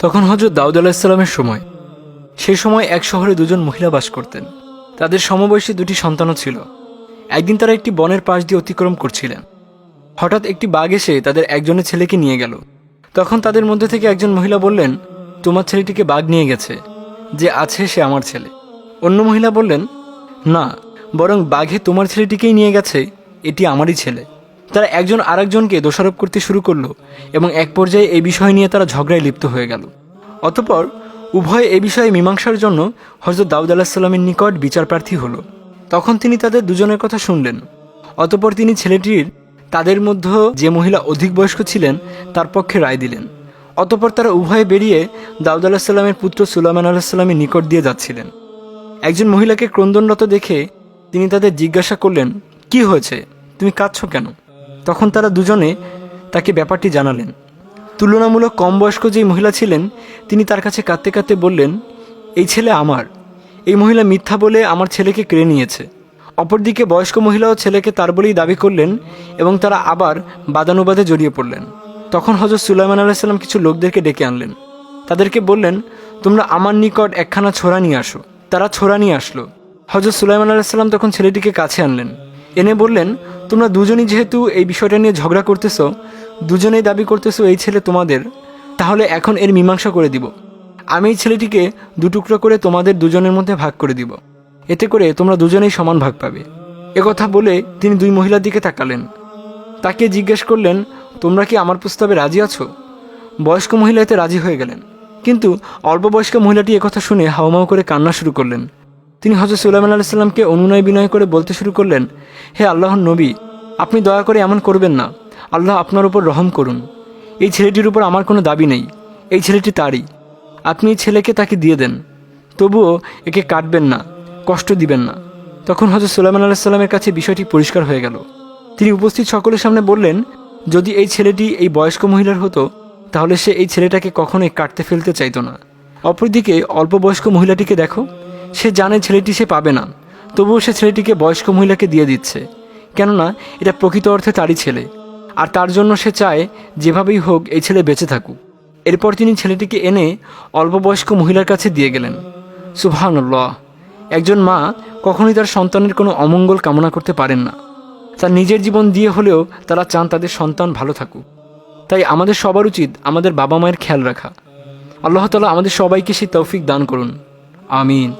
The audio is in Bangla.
তখন হজরত দাউদ আলাহিসাল্লামের সময়। সেই সময় এক শহরে দুজন মহিলা বাস করতেন। তাদের সমবয়সী দুটি সন্তানও ছিল। একদিন তারা একটি বনের পাশ দিয়ে অতিক্রম করছিলেন। হঠাৎ একটি বাঘ এসে তাদের একজনের ছেলেকে নিয়ে গেল। তখন তাদের মধ্যে থেকে একজন মহিলা বললেন, তোমার ছেলেটিকে বাঘ নিয়ে গেছে, যে আছে সে আমার ছেলে। অন্য মহিলা বললেন, না, বরং বাঘে তোমার ছেলেটিকেই নিয়ে গেছে, এটি আমারই ছেলে। তারা একজন আরেকজনকে দোষারোপ করতে শুরু করল এবং এক পর্যায়ে এই বিষয় নিয়ে তারা ঝগড়ায় লিপ্ত হয়ে গেল। অতপর উভয় এ বিষয়ে মীমাংসার জন্য হজরত দাউদ আলাহিসাল্লামের নিকট বিচার প্রার্থী হলো। তখন তিনি তাদের দুজনের কথা শুনলেন। অতপর তিনি ছেলেটির, তাদের মধ্যে যে মহিলা অধিক বয়স্ক ছিলেন, তার পক্ষে রায় দিলেন। অতপর তারা উভয়ে বেরিয়ে দাউদ আলাহিসাল্লামের পুত্র সুলাইমান আলাহিসাল্লামের নিকট দিয়ে যাচ্ছিলেন। একজন মহিলাকে ক্রন্দনরত দেখে তিনি তাদের জিজ্ঞাসা করলেন, কি হয়েছে? তুমি কাঁদছ কেন? তখন তারা দুজনে তাকে ব্যাপারটি জানালেন। তুলনামূলক কম বয়স্ক যেই মহিলা ছিলেন, তিনি তার কাছে কাঁদতে কাঁদতে বললেন, এই ছেলে আমার। এই মহিলা মিথ্যা বলে আমার ছেলেকে কেড়ে নিয়েছে। অপরদিকে বয়স্ক মহিলাও ছেলেকে তার বলেই দাবি করলেন এবং তারা আবার বাদানুবাদে জড়িয়ে পড়লেন। তখন হজরত সুলাইমান আলাহিসাল্লাম কিছু লোকদেরকে ডেকে আনলেন। তাদেরকে বললেন, তোমরা আমার নিকট একখানা ছোড়া নিয়ে আসো। তারা ছোড়া নিয়ে আসলো। হজরত সুলাইমান আলাহিসাল্লাম তখন ছেলেটিকে কাছে আনলেন। এনে বললেন, তোমরা দুজনই যেহেতু এই বিষয়টা নিয়ে ঝগড়া করতেছো, দুজনেই দাবি করতেছো এই ছেলে তোমাদের, তাহলে এখন এর মীমাংসা করে দিব। আমি এই ছেলেটিকে দুটুকরো করে তোমাদের দুজনের মধ্যে ভাগ করে দিব। এতে করে তোমরা দুজনেই সমান ভাগ পাবে। একথা বলে তিনি দুই মহিলার দিকে তাকালেন। তাকে জিজ্ঞেস করলেন, তোমরা কি আমার প্রস্তাবে রাজি আছো? বয়স্ক মহিলা এতে রাজি হয়ে গেলেন। কিন্তু অল্প বয়স্ক মহিলাটি একথা শুনে হাওমাও করে কান্না শুরু করলেন। তিনি হজরত সুলাইমান আলাইসাল্লামকে অনুনয় বিনয় করে বলতে শুরু করলেন, হে আল্লাহর নবী, আপনি দয়া করে এমন করবেন না। আল্লাহ আপনার উপর রহম করুন। এই ছেলেটির উপর আমার কোনো দাবি নেই। এই ছেলেটি তারই। আপনি এই ছেলেকে তাকে দিয়ে দেন। তবুও একে কাটবেন না, কষ্ট দিবেন না। তখন হজরত সুলাইমান আলাইসাল্লামের কাছে বিষয়টি পরিষ্কার হয়ে গেল। তিনি উপস্থিত সকলের সামনে বললেন, যদি এই ছেলেটি এই বয়স্ক মহিলার হতো, তাহলে সে এই ছেলেটাকে কখনোই কাটতে ফেলতে চাইতো না। অপরদিকে অল্প বয়স্ক মহিলাটিকে দেখো। সে জানে ছেলেটি সে পাবে না, তবুও সে ছেলেটিকে বয়স্ক মহিলাকে দিয়ে দিচ্ছে। কেননা এটা প্রকৃত অর্থে তারই ছেলে, আর তার জন্য সে চায় যেভাবেই হোক এই ছেলে বেঁচে থাকুক। এরপর তিনি ছেলেটিকে এনে অল্প বয়স্ক মহিলার কাছে দিয়ে গেলেন। সুবহানাল্লাহ, একজন মা কখনোই তার সন্তানের কোনো অমঙ্গল কামনা করতে পারেন না। তার নিজের জীবন দিয়ে হলেও তারা চান তাদের সন্তান ভালো থাকুক। তাই আমাদের সবার উচিত আমাদের বাবা মায়ের খেয়াল রাখা। আল্লাহ তালা আমাদের সবাইকে সেই তৌফিক দান করুন। আমিন।